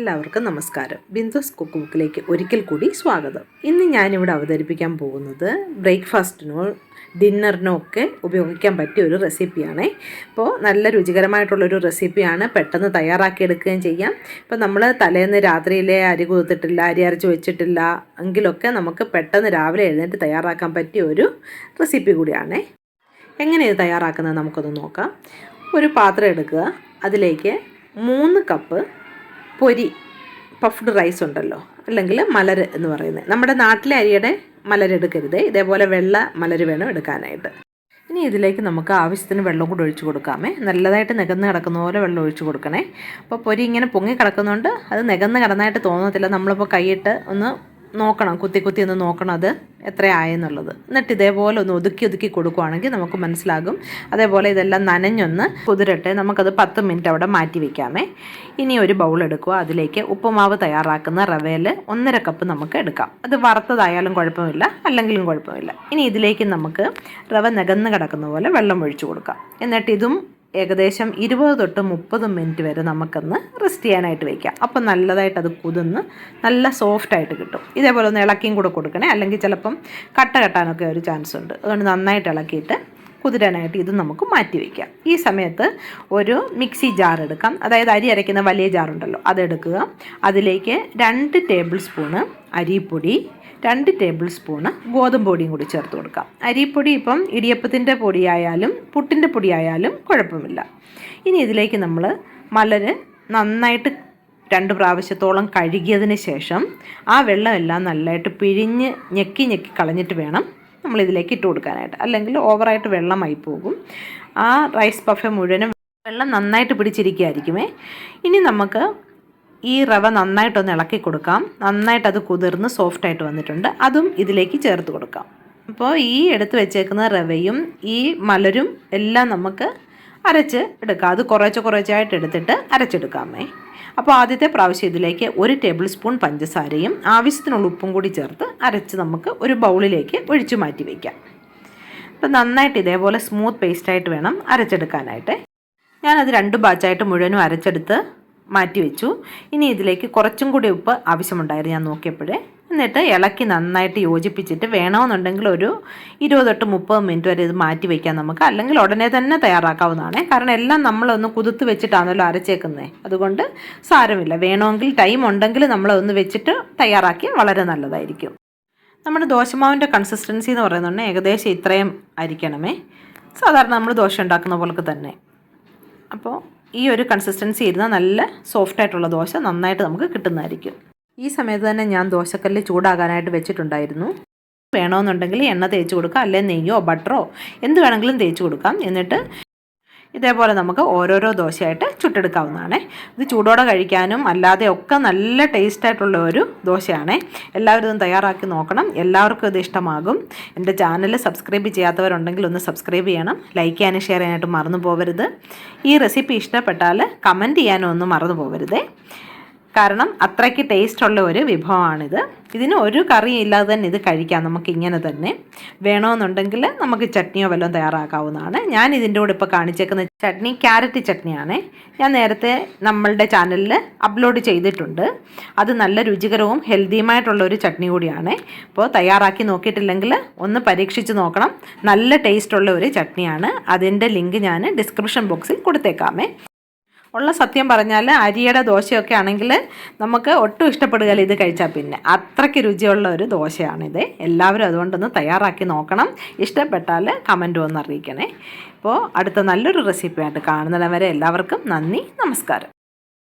എല്ലാവർക്കും നമസ്കാരം. ബിന്ദുസ് കുക്ക് ബുക്കിലേക്ക് ഒരിക്കൽ കൂടി സ്വാഗതം. ഇന്ന് ഞാനിവിടെ അവതരിപ്പിക്കാൻ പോകുന്നത് ബ്രേക്ക്ഫാസ്റ്റിനോ ഡിന്നറിനോ ഒക്കെ ഉപയോഗിക്കാൻ പറ്റിയ ഒരു റെസിപ്പിയാണ്. ഇപ്പോൾ നല്ല രുചികരമായിട്ടുള്ളൊരു റെസിപ്പിയാണ് പെട്ടെന്ന് തയ്യാറാക്കിയെടുക്കുകയും ചെയ്യാം. ഇപ്പോൾ നമ്മൾ തലേന്ന് രാത്രിയിലെ അരി കുതിർത്തിട്ടില്ല അരി അരച്ച് വെച്ചിട്ടില്ല എങ്കിലൊക്കെ നമുക്ക് പെട്ടെന്ന് രാവിലെ എഴുന്നേറ്റ് തയ്യാറാക്കാൻ പറ്റിയ ഒരു റെസിപ്പി കൂടിയാണ്. എങ്ങനെ ഇത് തയ്യാറാക്കുന്നത് നമുക്കൊന്ന് നോക്കാം. ഒരു പാത്രം എടുക്കുക. അതിലേക്ക് മൂന്ന് കപ്പ് പൊരി പഫ്ഡ് റൈസ് ഉണ്ടല്ലോ. അല്ലെങ്കിൽ മലര് എന്ന് പറയുന്നത്. നമ്മുടെ നാട്ടിലെ അരിയുടെ മലരെടുക്കരുത് ഇതേപോലെ വെള്ള മലര് വേണം എടുക്കാനായിട്ട്. ഇനി ഇതിലേക്ക് നമുക്ക് ആവശ്യത്തിന് വെള്ളം കൂടി ഒഴിച്ച് കൊടുക്കാമേ. നല്ലതായിട്ട് നികന്ന് കിടക്കുന്ന പോലെ വെള്ളം ഒഴിച്ച് കൊടുക്കണേ. അപ്പോൾ പൊരി ഇങ്ങനെ പൊങ്ങി കിടക്കുന്നതുകൊണ്ട് അത് നികന്ന് കിടന്നായിട്ട് തോന്നത്തില്ല. നമ്മളിപ്പോൾ കൈയിട്ട് ഒന്ന് നോക്കണം കുത്തി കുത്തി ഒന്ന് നോക്കണം അത് എത്രയായെന്നുള്ളത്. എന്നിട്ട് ഇതേപോലെ ഒന്ന് ഒതുക്കി ഒതുക്കി കൊടുക്കുവാണെങ്കിൽ നമുക്ക് മനസ്സിലാകും. അതേപോലെ ഇതെല്ലാം നനഞ്ഞൊന്ന് കുതിരട്ടെ നമുക്കത് പത്ത് മിനിറ്റ് അവിടെ മാറ്റി വയ്ക്കാമേ ഇനി ഒരു ബൗൾ എടുക്കുക. അതിലേക്ക് ഉപ്പുമാവ് തയ്യാറാക്കുന്ന റവയിൽ ഒന്നര കപ്പ് നമുക്ക് എടുക്കാം. അത് വറുത്തതായാലും കുഴപ്പമില്ല അല്ലെങ്കിലും കുഴപ്പമില്ല. ഇനി ഇതിലേക്ക് നമുക്ക് റവ നികന്ന് കിടക്കുന്ന പോലെ വെള്ളം ഒഴിച്ചു കൊടുക്കാം. എന്നിട്ട് ഇതും ഏകദേശം ഇരുപത് തൊട്ട് മുപ്പത് മിനിറ്റ് വരെ നമുക്കൊന്ന് റെസ്റ്റ് ചെയ്യാനായിട്ട് വയ്ക്കാം അപ്പം നല്ലതായിട്ട് അത് കുതിന്ന് നല്ല സോഫ്റ്റായിട്ട് കിട്ടും. ഇതേപോലെ ഒന്ന് ഇളക്കിയും കൂടെ കൊടുക്കണേ. അല്ലെങ്കിൽ ചിലപ്പം കട്ട കെട്ടാനൊക്കെ ഒരു ചാൻസ് ഉണ്ട്. അതുകൊണ്ട് നന്നായിട്ട് ഇളക്കിയിട്ട് കുതിരാനായിട്ട് ഇത് നമുക്ക് മാറ്റി വയ്ക്കാം ഈ സമയത്ത് ഒരു മിക്സി ജാർ എടുക്കാം. അതായത് അരി അരയ്ക്കുന്ന വലിയ ജാറുണ്ടല്ലോ അതെടുക്കുക അതിലേക്ക് രണ്ട് ടേബിൾ സ്പൂണ് അരിപ്പൊടി രണ്ട് ടേബിൾ സ്പൂണ് ഗോതമ്പ് പൊടിയും കൂടി ചേർത്ത് കൊടുക്കാം. അരിപ്പൊടി ഇപ്പം ഇടിയപ്പത്തിന്റെ പൊടിയായാലും പുട്ടിന്റെ പൊടിയായാലും കുഴപ്പമില്ല. ഇനി ഇതിലേക്ക് നമ്മൾ മലര് നന്നായിട്ട് രണ്ട് പ്രാവശ്യത്തോളം കഴുകിയതിന് ശേഷം ആ വെള്ളമെല്ലാം നല്ലതായിട്ട് പിഴിഞ്ഞ് ഞെക്കി ഞെക്കി കളഞ്ഞിട്ട് വേണം നമ്മളിതിലേക്ക് ഇട്ട് കൊടുക്കാനായിട്ട്. അല്ലെങ്കിൽ ഓവറായിട്ട് വെള്ളമായി പോകും. ആ റൈസ് പഫ മുഴുവനും വെള്ളം നന്നായിട്ട് പിടിച്ചിരിക്കുകയായിരിക്കുമേ. ഇനി നമുക്ക് ഈ റവ നന്നായിട്ടൊന്ന് ഇളക്കി കൊടുക്കാം. നന്നായിട്ട് അത് കുതിർന്ന് സോഫ്റ്റായിട്ട് വന്നിട്ടുണ്ട്. അതും ഇതിലേക്ക് ചേർത്ത് കൊടുക്കാം. അപ്പോൾ ഈ എടുത്ത് വെച്ചേക്കുന്ന റവയും ഈ മലരും എല്ലാം നമുക്ക് അരച്ച് എടുക്കാം. അത് കുറച്ച് കുറച്ചായിട്ട് എടുത്തിട്ട് അരച്ചെടുക്കാമേ. അപ്പോൾ ആദ്യത്തെ പ്രാവശ്യം ഇതിലേക്ക് ഒരു ടേബിൾ സ്പൂൺ പഞ്ചസാരയും ആവശ്യത്തിനുള്ള ഉപ്പും കൂടി ചേർത്ത് അരച്ച് നമുക്ക് ഒരു ബൗളിലേക്ക് ഒഴിച്ചു മാറ്റി വയ്ക്കാം അപ്പോൾ നന്നായിട്ട് ഇതേപോലെ സ്മൂത്ത് പേസ്റ്റായിട്ട് വേണം അരച്ചെടുക്കാനായിട്ട്. ഞാനത് രണ്ട് ബാച്ചായിട്ട് മുഴുവനും അരച്ചെടുത്ത് മാറ്റി വെച്ചു ഇനി ഇതിലേക്ക് കുറച്ചും കൂടി ഉപ്പ് ആവശ്യമുണ്ടായിരുന്നു ഞാൻ നോക്കിയപ്പോഴേ. എന്നിട്ട് ഇളക്കി നന്നായിട്ട് യോജിപ്പിച്ചിട്ട് വേണമെന്നുണ്ടെങ്കിൽ ഒരു ഇരുപത് തൊട്ട് മുപ്പത് മിനിറ്റ് വരെ ഇത് മാറ്റി വയ്ക്കാം നമുക്ക്. അല്ലെങ്കിൽ ഉടനെ തന്നെ തയ്യാറാക്കാവുന്നതാണ്. കാരണം എല്ലാം നമ്മളൊന്ന് കുതിർത്ത് വെച്ചിട്ടാണല്ലോ അരച്ചേക്കുന്നത് അതുകൊണ്ട് സാരമില്ല. വേണമെങ്കിൽ ടൈം ഉണ്ടെങ്കിൽ നമ്മളൊന്ന് വെച്ചിട്ട് തയ്യാറാക്കി വളരെ നല്ലതായിരിക്കും. നമ്മുടെ ദോശമാവിന്റെ കൺസിസ്റ്റൻസി എന്ന് പറയുന്നുണ്ടെങ്കിൽ ഏകദേശം ഇത്രയും ആയിരിക്കണമേ. സാധാരണ നമ്മൾ ദോശ ഉണ്ടാക്കുന്ന പോലൊക്കെ തന്നെ. അപ്പോൾ ഈ ഒരു കൺസിസ്റ്റൻസി ഇരുന്ന നല്ല സോഫ്റ്റ് ആയിട്ടുള്ള ദോശ നന്നായിട്ട് നമുക്ക് കിട്ടുന്നതായിരിക്കും. ഈ സമയത്ത് തന്നെ ഞാൻ ദോശക്കല്ല് ചൂടാകാനായിട്ട് വെച്ചിട്ടുണ്ടായിരുന്നു. വേണമെന്നുണ്ടെങ്കിൽ എണ്ണ തേച്ച് കൊടുക്കാം അല്ലെങ്കിൽ നെയ്യോ ബട്ടറോ എന്ത് വേണമെങ്കിലും തേച്ച് കൊടുക്കാം. എന്നിട്ട് ഇതേപോലെ നമുക്ക് ഓരോരോ ദോശയായിട്ട് ചുട്ടെടുക്കാവുന്നതാണ്. ഇത് ചൂടോടെ കഴിക്കാനും അല്ലാതെ ഒക്കെ നല്ല ടേസ്റ്റ് ആയിട്ടുള്ള ഒരു ദോശയാണ്. എല്ലാവരും ഇതും തയ്യാറാക്കി നോക്കണം. എല്ലാവർക്കും ഇത് ഇഷ്ടമാകും. എന്റെ ചാനൽ സബ്സ്ക്രൈബ് ചെയ്യാത്തവരുണ്ടെങ്കിൽ ഒന്ന് സബ്സ്ക്രൈബ് ചെയ്യണം. ലൈക്ക് ചെയ്യാനും ഷെയർ ചെയ്യാനായിട്ട് മറന്നു പോകരുത് ഈ റെസിപ്പി ഇഷ്ടപ്പെട്ടാൽ കമന്റ് ചെയ്യാനും ഒന്നും മറന്നു പോകരുതേ കാരണം അത്രയ്ക്ക് ടേസ്റ്റ് ഉള്ള ഒരു വിഭവമാണിത്. ഇതിന് ഒരു കറി ഇല്ലാതെ തന്നെ ഇത് കഴിക്കാം നമുക്ക് ഇങ്ങനെ തന്നെ. വേണമെന്നുണ്ടെങ്കിൽ നമുക്ക് ചട്നിയോ വല്ലതും തയ്യാറാക്കാവുന്നതാണ്. ഞാൻ ഇതിന്റെ കൂടെ ഇപ്പോൾ കാണിച്ചേക്കുന്ന ചട്നി ക്യാരറ്റ് ചട്നിയാണ്. ഞാൻ നേരത്തെ നമ്മളുടെ ചാനലിൽ അപ്ലോഡ് ചെയ്തിട്ടുണ്ട്. അത് നല്ല രുചികരവും ഹെൽത്തിയുമായിട്ടുള്ള ഒരു ചട്നി കൂടിയാണ്. അപ്പോൾ തയ്യാറാക്കി നോക്കിയിട്ടില്ലെങ്കിൽ ഒന്ന് പരീക്ഷിച്ച് നോക്കണം. നല്ല ടേസ്റ്റുള്ള ഒരു ചട്നിയാണ്. അതിന്റെ ലിങ്ക് ഞാൻ ഡിസ്ക്രിപ്ഷൻ ബോക്സിൽ കൊടുത്തേക്കാമേ. ഉള്ള സത്യം പറഞ്ഞാൽ അരിയുടെ ദോശയൊക്കെ ആണെങ്കിൽ നമുക്ക് ഒട്ടും ഇഷ്ടപ്പെടുകയില്ല ഇത് കഴിച്ചാൽ പിന്നെ. അത്രയ്ക്ക് രുചിയുള്ള ഒരു ദോശയാണിത്. എല്ലാവരും അതുകൊണ്ടൊന്ന് തയ്യാറാക്കി നോക്കണം. ഇഷ്ടപ്പെട്ടാൽ കമന്റ് ഒന്ന് അറിയിക്കണേ. അപ്പോൾ അടുത്ത നല്ലൊരു റെസിപ്പിയായിട്ട് കാണുന്നിടം വരെ എല്ലാവർക്കും നന്ദി നമസ്കാരം.